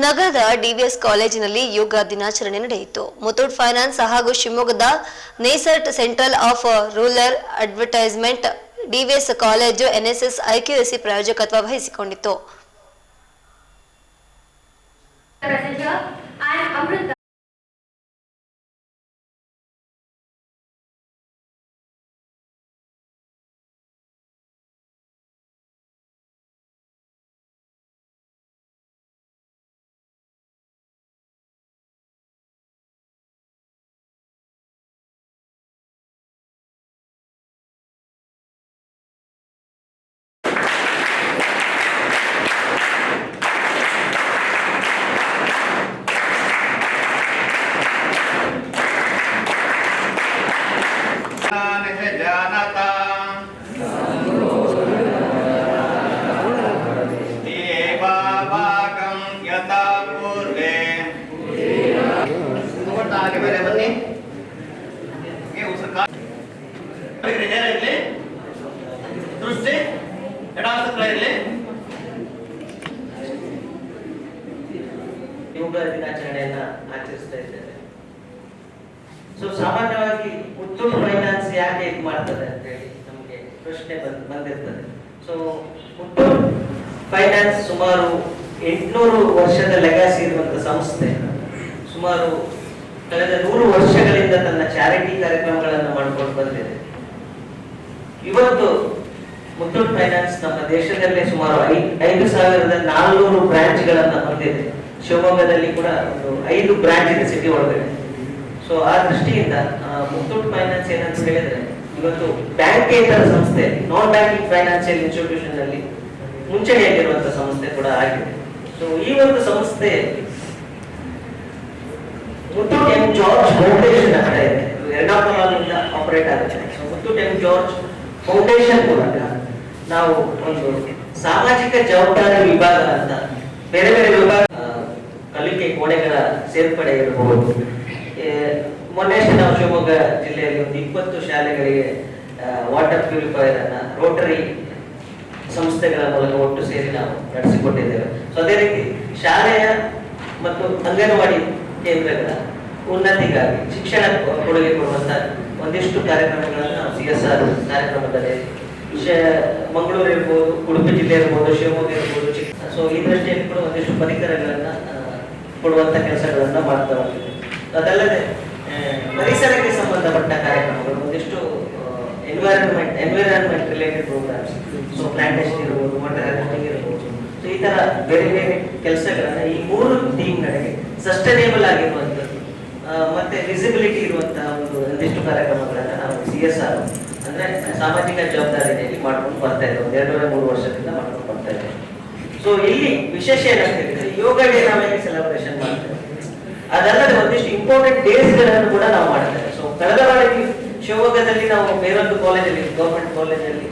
ನಗರದ ಡಿವಿಎಸ್ ಕಾಲೇಜಿನಲ್ಲಿ ಯೋಗ ದಿನಾಚರಣೆ ನಡೆಯಿತು. ಮುತ್ತೂಟ್ ಫೈನಾನ್ಸ್ ಹಾಗೂ ಶಿವಮೊಗ್ಗದ ನೇಸರ್ಟ್ central of rural advertisement DVS college NSS IQAC ಪ್ರಾಯೋಜಕತ್ವ ವಹಿಸಿಕೊಂಡಿತ್ತು. ज्ञानस्य जानता देवाभागं यथा पूर्वे ನೋಡ್ತಾ ಹಾಗೆ ಬೇರೆ ಬನ್ನಿ ಹೀಗೆ ಉಸಿರು ಕಾ- ಇರ್ಲಿ, ನೇರ ಇರ್ಲಿ. ದೃಷ್ಟಿ ಎಡಹಸ್ತ ಇರಲಿ ಯೋಗ ದಿನಾಚರಣೆಯನ್ನ ಆಚರಿಸ್ತಾ ಇದ್ದೇವೆ ಸೊ ಸಾಮಾನ್ಯವಾಗಿ ಮುತ್ತೂಟ್ ಫೈನಾನ್ಸ್ ಯಾಕೆ ಇದು ಮಾಡ್ತದೆ ಅಂತ ಹೇಳಿ ನಮಗೆ ಪ್ರಶ್ನೆ ಬಂದ್, ಬಂದಿರ್ತದೆ. ಸೊ ಫೈನಾನ್ಸ್ ಸುಮಾರು ಎಂಟುನೂರು ವರ್ಷದ ಲೆಗಾಸಿ ಇರುವಂತ ಸಂಸ್ಥೆ. ಸುಮಾರು ಕಳೆದ ನೂರು ವರ್ಷಗಳಿಂದ ತನ್ನ ಚಾರಿಟಿ ಕಾರ್ಯಕ್ರಮಗಳನ್ನು ಮಾಡಿಕೊಂಡು ಬಂದಿದೆ. ಇವತ್ತು ಮುತ್ತೂಟ್ ಫೈನಾನ್ಸ್ ನಮ್ಮ ದೇಶದಲ್ಲೇ ಸುಮಾರು ಐ- ಐದು ಸಾವಿರದ ನಾಲ್ನೂರು ಬ್ರಾಂಚ್ಗಳನ್ನ ಹೊಂದಿದೆ. ಶಿವಮೊಗ್ಗದಲ್ಲಿ ಕೂಡ ಒಂದು ಐದು ಬ್ರಾಂಚ್ ಇದೆ ಸಿಟಿ ಒಳಗಡೆ. ಸೊ ಆ ದೃಷ್ಟಿಯಿಂದ ಮುತ್ತೂಟ್ ಫೈನಾನ್ಸ್ ಏನಂತ ಹೇಳಿದ್ರೆ, ಇವತ್ತು ಬ್ಯಾಂಕೇತರ ಸಂಸ್ಥೆ ನಾನ್ ಬ್ಯಾಂಕಿಂಗ್ ಫೈನಾನ್ಷಿಯಲ್ ಇನ್ಸ್ಟಿಟ್ಯೂಷನ್ನಲ್ಲಿ ಮುಂಚೂಣಿಯಲ್ಲಿರುವಂತಹ ಸಂಸ್ಥೆ ಕೂಡ ಆಗಿದೆ. ಸೊ ಈ ಒಂದು ಸಂಸ್ಥೆ ಮುತ್ತೂಟ್ ಎಂ ಜಾರ್ಜ್ ಫೌಂಡೇಶನ್ ಅಂತ ಇದೆ. ಇದು ಆಪರೇಟ್ ಆಗುತ್ತೆ. ಮುತ್ತೂಟ್ ಎಂ ಜಾರ್ಜ್ ಫೌಂಡೇಶನ್ ಮೂಲಕ ನಾವು ಒಂದು ಸಾಮಾಜಿಕ ಜವಾಬ್ದಾರಿ ವಿಭಾಗ ಅಂತ ಬೇರೆ ಬೇರೆ ವಿಭಾಗ ಕಲಿಕೆ ಕೋಣೆಗಳ ಸೇರ್ಪಡೆ ಇರಬಹುದು ಏ, ಮೊನ್ನೆಷ್ಟೇ ನಾವು ಶಿವಮೊಗ್ಗ ಜಿಲ್ಲೆಯಲ್ಲಿ ಒಂದು ಇಪ್ಪತ್ತು ಶಾಲೆಗಳಿಗೆ ವಾಟರ್ ಪ್ಯೂರಿಫೈಯರ್ ಅನ್ನ ರೋಟರಿ ಸಂಸ್ಥೆಗಳ ಮೂಲಕ ಒಟ್ಟು ಸೇರಿ ನಾವು ನಡೆಸಿಕೊಟ್ಟಿದ್ದೇವೆ. ಸೊ ಅದೇ ರೀತಿ ಶಾಲೆಯ ಮತ್ತು ಅಂಗನವಾಡಿ ಕೇಂದ್ರಗಳ ಉನ್ನತಿಗಾಗಿ ಶಿಕ್ಷಣ ಕೊಡುಗೆ ಕೊಡುವಂತ ಒಂದಿಷ್ಟು ಕಾರ್ಯಕ್ರಮಗಳನ್ನು ನಾವು ಸಿ ಎಸ್ ಆರ್ ಕಾರ್ಯಕ್ರಮದಲ್ಲಿ ಮಂಗಳೂರು ಇರ್ಬೋದು ಉಡುಪಿ ಜಿಲ್ಲೆ ಇರ್ಬೋದು ಶಿವಮೊಗ್ಗ ಇರ್ಬೋದು ಸೊ ಈ ದೃಷ್ಟಿಯಲ್ಲಿ ಕೂಡ ಒಂದಿಷ್ಟು ಪರಿಕರಗಳನ್ನ ಕೊಡುವಂತ ಕೆಲಸಗಳನ್ನ ಮಾಡ್ತಾ ಹೋಗ್ತೀವಿ ಅದಲ್ಲದೆ ಪರಿಸರಕ್ಕೆ ಸಂಬಂಧಪಟ್ಟ ಕಾರ್ಯಕ್ರಮಗಳು, ಒಂದಿಷ್ಟು environment environment related programs so plantation ಇರ್ಬೋದು ವಾಟರ್ ಹಾರ್ವೆಸ್ಟಿಂಗ್ ಇರ್ಬೋದು. ಸೊ ಈ ತರ ಬೇರೆ ಬೇರೆ ಕೆಲಸಗಳನ್ನ ಈ ಮೂರು ಟೀಮ್ ಗಳಿಗೆ ಸಸ್ಟೈನೇಬಲ್ ಆಗಿರುವಂತದ್ದು ಮತ್ತೆ ವಿಸಿಬಿಲಿಟಿ ಇರುವಂತಹ ಒಂದು ಒಂದಿಷ್ಟು ಕಾರ್ಯಕ್ರಮಗಳನ್ನ ನಾವು ಸಿ ಎಸ್ ಆರ್ ಅಂದ್ರೆ ಸಾಮಾಜಿಕ ಜವಾಬ್ದಾರಿಯಲ್ಲಿ ಮಾಡ್ಕೊಂಡು ಬರ್ತಾ ಇದ್ದೇವೆ. ಎರಡೂವರೆ, ಮೂರು ವರ್ಷದಿಂದ ಮಾಡ್ಕೊಂಡು ಬರ್ತಾ ಇದ್ದೇವೆ. ಸೊ ಇಲ್ಲಿ ವಿಶೇಷ ಏನಂತ ಹೇಳಿದ್ರೆ ಯೋಗ ಡೇ ನಾವೇನು ಸೆಲೆಬ್ರೇಷನ್ ಮಾಡ್ತೇವೆ. ಅದಲ್ಲದೆ ಒಂದಿಷ್ಟು ಇಂಪಾರ್ಟೆಂಟ್ ಡೇಸ್ಗಳನ್ನು ಕೂಡ ನಾವು ಮಾಡ್ತೇವೆ ಸೊ ಕಳೆದ ಬಾರಿ ಶಿವಮೊಗ್ಗದಲ್ಲಿ ನಾವು ಬೇರೊಂದು ಕಾಲೇಜಲ್ಲಿ ಗೌರ್ಮೆಂಟ್ ಕಾಲೇಜಲ್ಲಿ